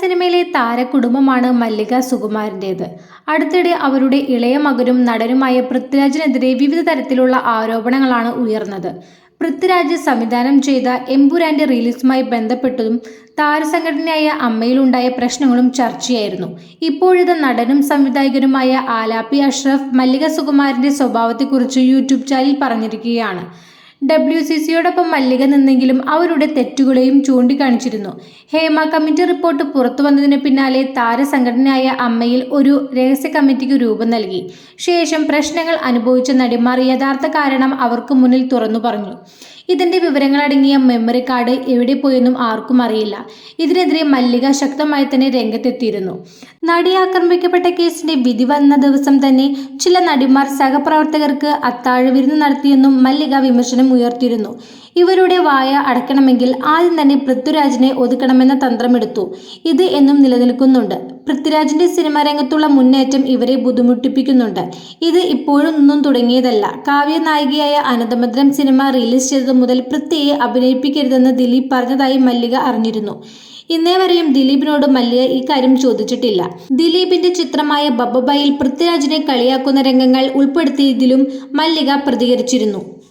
സിനിമയിലെ താരകുടുംബമാണ് മല്ലിക സുകുമാരന്റേത്. അടുത്തിടെ അവരുടെ ഇളയ മകനും നടനുമായ പൃഥ്വിരാജിനെതിരെ വിവിധ തരത്തിലുള്ള ആരോപണങ്ങളാണ് ഉയർന്നത്. പൃഥ്വിരാജ് സംവിധാനം ചെയ്ത എംപുരാന്റെ റിലീസുമായി ബന്ധപ്പെട്ടതും താരസംഘടനയായ അമ്മയിലുണ്ടായ പ്രശ്നങ്ങളും ചർച്ചയായിരുന്നു. ഇപ്പോഴിത് നടനും സംവിധായകനുമായ ആലാപ്പി അഷ്റഫ് മല്ലിക സുകുമാരന്റെ സ്വഭാവത്തെക്കുറിച്ച് യൂട്യൂബ് ചാനലിൽ പറഞ്ഞിരിക്കുകയാണ്. ഡബ്ല്യു സി സിയോടൊപ്പം മല്ലിക നിന്നെങ്കിലും അവരുടെ തെറ്റുകളെയും ചൂണ്ടിക്കാണിച്ചിരുന്നു. ഹേമ കമ്മിറ്റി റിപ്പോർട്ട് പുറത്തു വന്നതിന് പിന്നാലെ താരസംഘടനയായ അമ്മയിൽ ഒരു രഹസ്യ കമ്മിറ്റിക്ക് രൂപം നൽകി. ശേഷം പ്രശ്നങ്ങൾ അനുഭവിച്ച നടിമാർ യഥാർത്ഥ കാരണം അവർക്ക് മുന്നിൽ തുറന്നു പറഞ്ഞു. ഇതിന്റെ വിവരങ്ങളടങ്ങിയ മെമ്മറി കാർഡ് എവിടെ പോയെന്നും ആർക്കും അറിയില്ല. ഇതിനെതിരെ മല്ലിക ശക്തമായി തന്നെ രംഗത്തെത്തിയിരുന്നു. നടി ആക്രമിക്കപ്പെട്ട കേസിന്റെ വിധി വന്ന ദിവസം തന്നെ ചില നടിമാർ സഹപ്രവർത്തകർക്ക് അത്താഴ വിരുന്ന് നടത്തിയെന്നും മല്ലിക വിമർശനം ഉയർത്തിയിരുന്നു. ഇവരുടെ വായ അടക്കണമെങ്കിൽ ആദ്യം തന്നെ പൃഥ്വിരാജിനെ ഒതുക്കണമെന്ന തന്ത്രമെടുത്തു. ഇത് എന്നും നിലനിൽക്കുന്നുണ്ട്. പൃഥ്വിരാജിന്റെ സിനിമാ രംഗത്തുള്ള മുന്നേറ്റം ഇവരെ ബുദ്ധിമുട്ടിപ്പിക്കുന്നുണ്ട്. ഇത് ഇപ്പോഴും ഒന്നും തുടങ്ങിയതല്ല. കാവ്യ നായികയായ അനന്തമദ്രം സിനിമ റിലീസ് ചെയ്തതു മുതൽ പൃഥ്വിയെ അഭിനയിപ്പിക്കരുതെന്ന് ദിലീപ് പറഞ്ഞതായി മല്ലിക അറിഞ്ഞിരുന്നു. ഇന്നേ വരെയും ദിലീപിനോട് മല്ലിക ഇക്കാര്യം ചോദിച്ചിട്ടില്ല. ദിലീപിന്റെ ചിത്രമായ ബബ്ബബായിൽ പൃഥ്വിരാജിനെ കളിയാക്കുന്ന രംഗങ്ങൾ ഉൾപ്പെടുത്തിയതിലും മല്ലിക പ്രതികരിച്ചിരുന്നു.